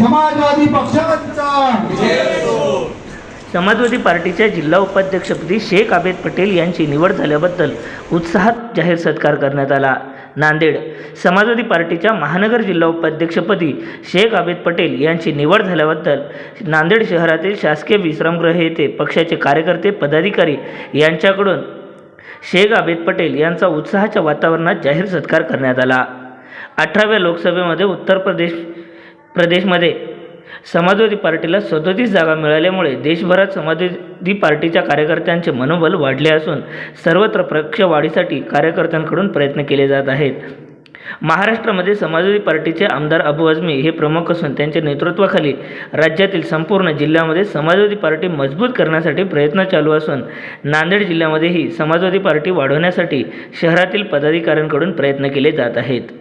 समाजवादी पक्षाचा. समाजवादी पार्टीच्या जिल्हा उपाध्यक्षपदी शेख आबेद पटेल यांची निवड झाल्याबद्दल उत्साहात जाहीर सत्कार करण्यात आला. नांदेड समाजवादी पार्टीच्या महानगर जिल्हा उपाध्यक्षपदी शेख आबेद पटेल यांची निवड झाल्याबद्दल नांदेड शहरातील शासकीय विश्रामगृह येथे पक्षाचे कार्यकर्ते पदाधिकारी यांच्याकडून शेख आबेद पटेल यांचा उत्साहाच्या वातावरणात जाहीर सत्कार करण्यात आला. अठराव्या लोकसभेमध्ये उत्तर प्रदेश प्रदेशमध्ये. समाजवादी पार्टीला सदोतीस जागा मिळाल्यामुळे देशभरात समाजवादी पार्टीच्या कार्यकर्त्यांचे मनोबल वाढले असून सर्वत्र पक्ष वाढीसाठी कार्यकर्त्यांकडून प्रयत्न केले जात आहेत. महाराष्ट्रामध्ये समाजवादी पार्टीचे आमदार अबू आझमी हे प्रमुख असून त्यांच्या नेतृत्वाखाली राज्यातील संपूर्ण जिल्ह्यामध्ये समाजवादी पार्टी मजबूत करण्यासाठी प्रयत्न चालू असून नांदेड जिल्ह्यामध्येही समाजवादी पार्टी वाढवण्यासाठी शहरातील पदाधिकाऱ्यांकडून प्रयत्न केले जात आहेत.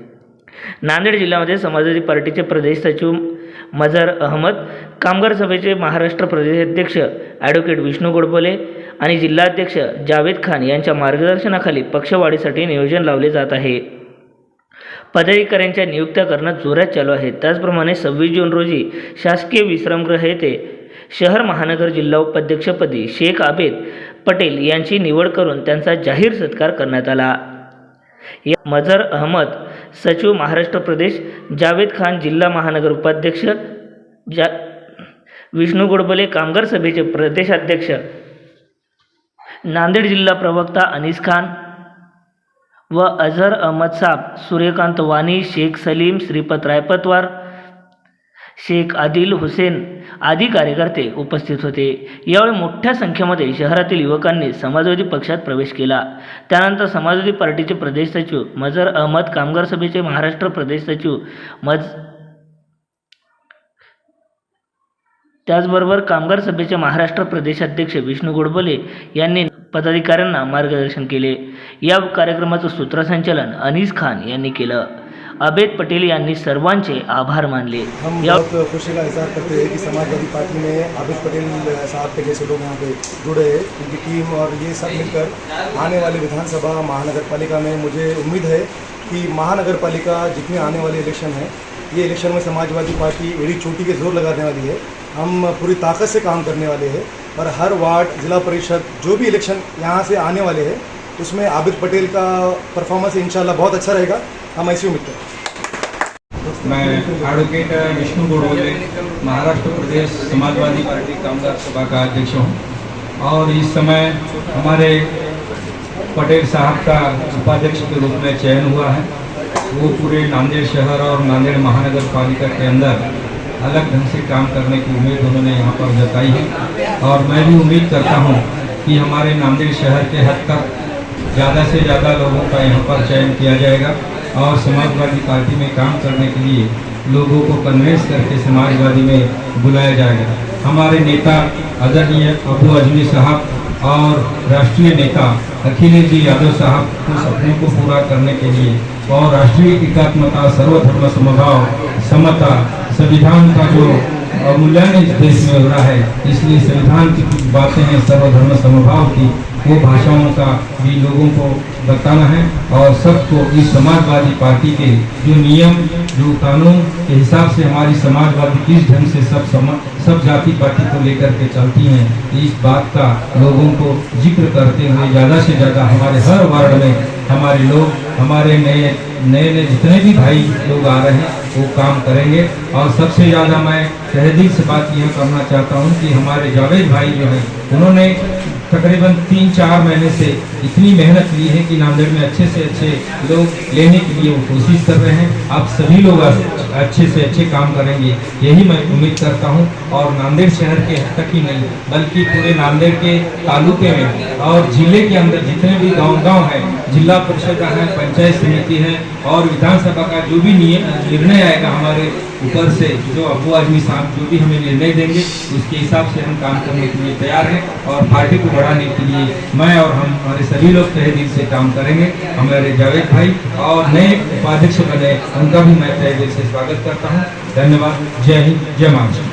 नांदेड जिल्ह्यामध्ये समाजवादी पार्टीचे प्रदेश सचिव मझर अहमद कामगार सभेचे महाराष्ट्र प्रदेश अध्यक्ष ॲडव्होकेट विष्णू गोडबोले आणि जिल्हाध्यक्ष जावेद खान यांच्या मार्गदर्शनाखाली पक्षवाढीसाठी नियोजन लावले जात आहे. पदाधिकाऱ्यांच्या नियुक्त्या करणं जोरात चालू आहे. त्याचप्रमाणे सव्वीस जून रोजी शासकीय विश्रामगृह येथे शहर महानगर जिल्हा उपाध्यक्षपदी शेख आबेद पटेल यांची निवड करून त्यांचा जाहीर सत्कार करण्यात आला. या मझर अहमद सचिव महाराष्ट्र प्रदेश जावेद खान जिल्हा महानगर उपाध्यक्ष जा विष्णू गोडबले कामगार सभेचे प्रदेशाध्यक्ष नांदेड जिल्हा प्रवक्ता अनिस खान व अझर अहमद साब सूर्यकांत वाणी शेख सलीम श्रीपत रायपतवार शेख आदिल हुसेन आदी कार्यकर्ते उपस्थित होते. यावेळी मोठ्या संख्येमध्ये शहरातील युवकांनी समाजवादी पक्षात प्रवेश केला. त्यानंतर समाजवादी पार्टीचे प्रदेश सचिव मजर अहमद कामगार सभेचे महाराष्ट्र प्रदेश सचिव मज त्याचबरोबर कामगार सभेचे महाराष्ट्र प्रदेशाध्यक्ष विष्णू गोडबोले यांनी पदाधिकाऱ्यांना मार्गदर्शन केले. या कार्यक्रमाचं सूत्रसंचालन अनीस खान यांनी केलं. अबेद पटेल यांनी सर्वांचे आभार मानले. हम बहुत खुशी का इजहार करते हैं कि समाजवादी पार्टी में आबिद पटेल साहब के जैसे लोग यहाँ पे जुड़े हैं। उनकी टीम और ये सब मिलकर आने वाली विधानसभा महानगर पालिका में मुझे उम्मीद है कि महानगर पालिका जितने आने वाले इलेक्शन हैं ये इलेक्शन में समाजवादी पार्टी एड़ी चोटी के ज़ोर लगाने वाली है। हम पूरी ताकत से काम करने वाले हैं और हर वार्ड जिला परिषद जो भी इलेक्शन यहाँ से आने वाले हैं उसमें आबिद पटेल का परफॉर्मेंस इंशाल्लाह बहुत अच्छा रहेगा। हम ऐसी उम्मीद करते हैं मैं एडवोकेट विष्णु गोडबोले महाराष्ट्र प्रदेश समाजवादी पार्टी कामगार सभा का अध्यक्ष हूँ। और इस समय हमारे पटेल साहब का उपाध्यक्ष के रूप में चयन हुआ है। वो पूरे नांदेड़ शहर और नांदेड़ महानगर पालिका के अंदर अलग ढंग से काम करने की उम्मीद उन्होंने यहाँ पर जताई है। और मैं भी उम्मीद करता हूँ कि हमारे नांदेड़ शहर के हद तक ज़्यादा से ज़्यादा लोगों का यहाँ पर चयन किया जाएगा। और समाजवादी पार्टी में काम करने के लिए लोगों को कन्वेंस करके समाजवादी में बुलाया जाएगा। हमारे नेता आदरणीय अबू अजमी साहब और राष्ट्रीय नेता अखिलेश जी यादव साहब के सपनों को पूरा करने के लिए और राष्ट्रीय एकात्मता, सर्वधर्म समभाव, समता, संविधान का जो अवमूल्यन इस देश में हो रहा है। इसलिए संविधान की कुछ बातें हैं सर्वधर्म समभाव की। वो भाषाओं का भी लोगों को बताना है और सबको इस समाजवादी पार्टी के जो नियम जो कानून के हिसाब से हमारी समाजवादी किस ढंग से सब समा, सब जाति पार्टी को लेकर के चलती हैं इस बात का लोगों को ज़िक्र करते हुए ज़्यादा से ज़्यादा हमारे हर वार्ड में हमारे लोग, हमारे नए नए नए जितने भी भाई लोग आ रहे हैं, वो काम करेंगे। और सबसे ज़्यादा मैं तहदील से बात यह करना चाहता हूँ कि हमारे जावेद भाई जो हैं, उन्होंने तकरीबन तीन चार महीने से इतनी मेहनत ली है कि नांदेड़ में अच्छे से अच्छे लोग लेने के लिए वो कोशिश कर रहे हैं। आप सभी लोग अच्छे से अच्छे काम करेंगे। यही मैं उम्मीद करता हूँ और नांदेड़ शहर के तक ही नहीं, बल्कि पूरे नांदेड़ के तालुके में और ज़िले के अंदर जितने भी गाँव गाँव हैं, जिला परिषद का है, पंचायत समिति है और विधानसभा का जो भी निर्णय आएगा हमारे ऊपर से, जो अबू आजमी साहब जो भी हमें निर्णय देंगे, उसके हिसाब से हम काम करने के लिए तैयार हैं और पार्टी को बढ़ाने के लिए मैं और हम, हमारे सभी लोग तहे दिल से काम करेंगे। हमारे जावेद भाई और नए उपाध्यक्ष बने, उनका भी मैं तहे दिल से स्वागत करता हूँ। धन्यवाद। जय हिंद। जय महाराष्ट्र